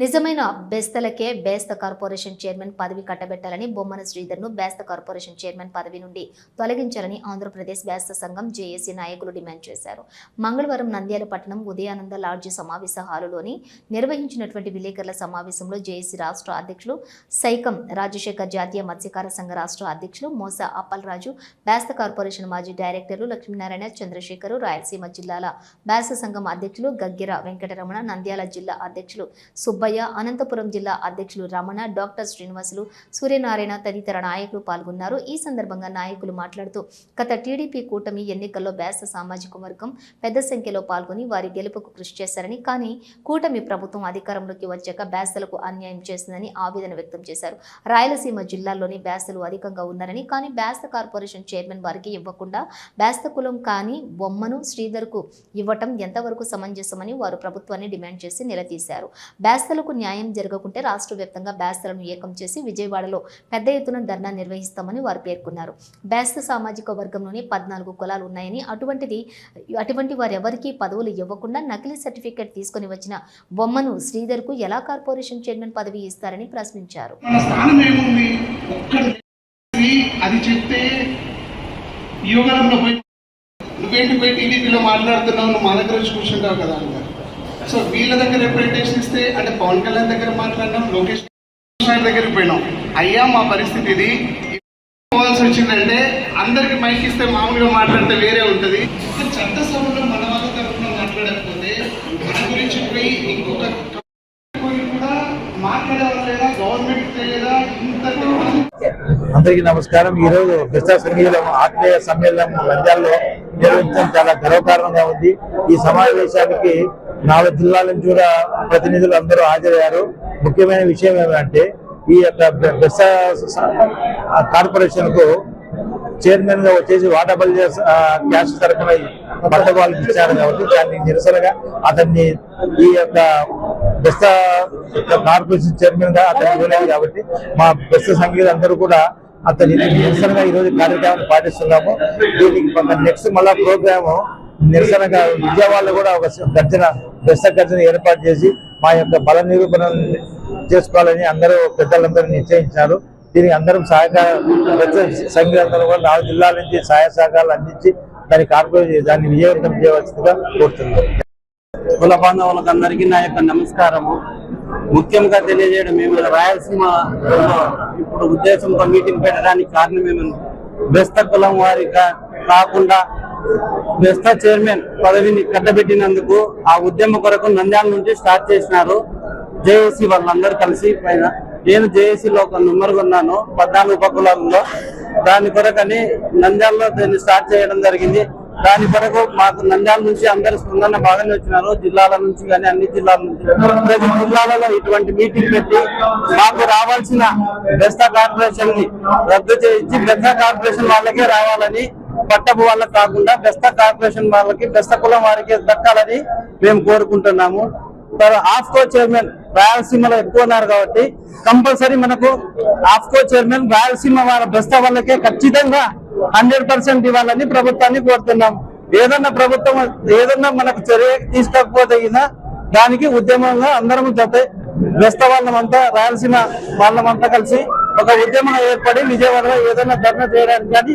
నిజమైన బెస్తలకే బేస్త corporation chairman పదవి కట్టబెట్టాలని బొమ్మన శ్రీధర్ను బేస్త కార్పొరేషన్ చైర్మన్ పదవి నుండి తొలగించాలని ఆంధ్రప్రదేశ్ బేస్త సంఘం జేఏసీ నాయకులు డిమాండ్ చేశారు. మంగళవారం నంద్యాల పట్టణం ఉదయానంద లాడ్జి సమావేశ హాలులోని నిర్వహించినటువంటి విలేకరుల సమావేశంలో జేఏసీ రాష్ట్ర అధ్యక్షులు సైకం రాజశేఖర్ జాతీయ మత్స్యకార సంఘ రాష్ట్ర అధ్యక్షులు మోసా అప్పలరాజు బేస్త కార్పొరేషన్ మాజీ డైరెక్టర్లు లక్ష్మీనారాయణ చంద్రశేఖరు రాయలసీమ జిల్లాల బేస్త సంఘం అధ్యక్షులు గగ్గిర వెంకటరమణ నంద్యాల జిల్లా అధ్యక్షులు సుబ్బయ్య అనంతపురం జిల్లా అధ్యక్షులు రమణ డాక్టర్ శ్రీనివాసులు సూర్యనారాయణ తదితర నాయకులు పాల్గొన్నారు. ఈ సందర్భంగా నాయకులు మాట్లాడుతూ గత టీడీపీ కూటమి ఎన్నికల్లో బేస్త సామాజిక వర్గం పెద్ద సంఖ్యలో పాల్గొని వారి గెలుపుకు కృషి చేశారని కానీ కూటమి ప్రభుత్వం అధికారంలోకి వచ్చాక బేస్తలకు అన్యాయం చేసిందని ఆవేదన వ్యక్తం చేశారు. రాయలసీమ జిల్లాల్లోని బేస్తలు అధికంగా ఉన్నారని కానీ బేస్త కార్పొరేషన్ చైర్మన్ వారికి ఇవ్వకుండా బేస్త కులం కానీ బొమ్మను శ్రీధర్కు ఇవ్వటం ఎంతవరకు సమంజసమని వారు ప్రభుత్వాన్ని డిమాండ్ చేసి నిలదీశారు. బేస్తలకు న్యాయం జరగకుంటే రాష్ట్ర వ్యాప్తంగా బ్యాస్తలను ఏకం చేసి విజయవాడలో పెద్ద ఎత్తున ధర్నా నిర్వహిస్తామని వారు పేర్కొన్నారు. బ్యాస్త సామాజిక వర్గంలోని పద్నాలుగు కులాలు ఉన్నాయని అటువంటిది అటువంటి వారెవరికీ పదవులు ఇవ్వకుండా నకిలీ సర్టిఫికేట్ తీసుకొని వచ్చిన బొమ్మను శ్రీధర్కు ఎలా కార్పొరేషన్ చైర్మన్ పదవి ఇస్తారని ప్రశ్నించారు. అది చెప్తే యువగలంలో పోయి నువ్వేంటి పోయి టీడీపీలో మాట్లాడుతున్నావు? నువ్వు మా దగ్గర వచ్చి కూర్చుంటావు కదా సో వీళ్ళ దగ్గర రిప్రజెంటేషన్ ఇస్తే అంటే పవన్ కళ్యాణ్ దగ్గర మాట్లాడినాం లోకేష్ గారి దగ్గరికి పోయినాం. అయ్యా మా పరిస్థితి ఇది. పోవాల్సి వచ్చిందంటే అందరికి మైక్ ఇస్తే మామూలుగా మాట్లాడితే వేరే ఉంటుంది. ఒక చట్టసభలో మన వాళ్ళ తరఫున మాట్లాడకపోతే మన గురించి పోయి ఇంకొక కూడా మాట్లాడవలేదా గవర్నమెంట్ తెలియదా? ఇంత అందరికీ నమస్కారం. ఈరోజు రోజు సంగీతం ఆత్మీయ సమ్మేళనం నంద్యాలలో నిర్వహించడం చాలా గర్వకారణంగా ఉంది. ఈ సమావేశానికి నాలుగు జిల్లాల నుంచి కూడా ప్రతినిధులు అందరూ హాజరయ్యారు. ముఖ్యమైన విషయం ఏమంటే ఈ యొక్క బెస్స కార్పొరేషన్కు చైర్మన్గా వచ్చేసి వాటబల్ క్యాష్ తరఫున భర్త వాళ్ళకి ఇచ్చారు కాబట్టి దాన్ని నిరసనగా అతన్ని ఈ యొక్క బెస్త కార్పొరేషన్ చైర్మన్గా అతను ఇవ్వలేదు కాబట్టి మా బెస్త సంఘీయులు అందరూ కూడా అతని నిరసనగా ఈ రోజు కార్యక్రమాన్ని పాటిస్తున్నాము. దీనికి నెక్స్ట్ మళ్ళా ప్రోగ్రాము నిరసనగా విజయవాడలో కూడా ఒక గర్జన బెస్త గర్జన ఏర్పాటు చేసి మా యొక్క బల నిరూపణ చేసుకోవాలని అందరూ పెద్దలందరూ నిశ్చయించారు. దీనికి అందరం సహాయక సంఘాలందరూ కూడా నాలుగు జిల్లాల నుంచి సహాయ సహకారాలు అందించి దాని కార్పొరేషన్ దాన్ని విజయవంతం చేయవలసిందిగా కోరుతున్నాం. కుల బాంధవులకు అందరికీ నా యొక్క నమస్కారము. ముఖ్యంగా తెలియజేయడం ఏమైనా రాయలసీమ ఇప్పుడు ఉద్దేశంతో మీటింగ్ పెట్టడానికి కారణం ఏమైనా? బెస్త కులం వారిగా కాకుండా బెస్తా చైర్మన్ పదవిని కట్టబెట్టినందుకు ఆ ఉద్యమ కొరకు నంద్యాల నుంచి స్టార్ట్ చేసినారు జేఏసీ వాళ్ళందరూ కలిసి పైన. నేను జేఏసీలో ఒక నెంబర్ ఉన్నాను పద్నాలుగు ఉపకులాలలో. దాని కొరకని నంద్యాలలో దీన్ని స్టార్ట్ చేయడం జరిగింది. దాని కొరకు మాకు నంద్యాల నుంచి అందరు స్పందన బాగానే వచ్చినారు. జిల్లాల నుంచి కానీ అన్ని జిల్లాల నుంచి. ప్రతి జిల్లాలలో ఇటువంటి మీటింగ్ పెట్టి మాకు రావాల్సిన బెస్తా కార్పొరేషన్ని రద్దు చేయించి బెస్తా కార్పొరేషన్ వాళ్ళకే రావాలని పట్టపు వాళ్ళకి కాకుండా బెస్త కార్పొరేషన్ వాళ్ళకి బెస్త కులం వారికి దక్కాలని మేము కోరుకుంటున్నాము. ఆఫ్కో చైర్మన్ రాయలసీమలో ఎక్కువ ఉన్నారు కాబట్టి కంపల్సరీ మనకు ఆఫ్కో చైర్మన్ రాయలసీమ వాళ్ళ బెస్త వాళ్ళకే ఖచ్చితంగా హండ్రెడ్ పర్సెంట్ ఇవ్వాలని ప్రభుత్వాన్ని కోరుతున్నాం. ఏదన్నా ప్రభుత్వం ఏదన్నా మనకు చర్య తీసుకోకపోతే దానికి ఉద్యమంగా అందరం జత బెస్త వాళ్ళమంతా రాయలసీమ వాళ్ళమంతా కలిసి ఒక ఉద్యమం ఏర్పడి విజయవాడలో ఏదైనా ధర్నా చేయడానికి కానీ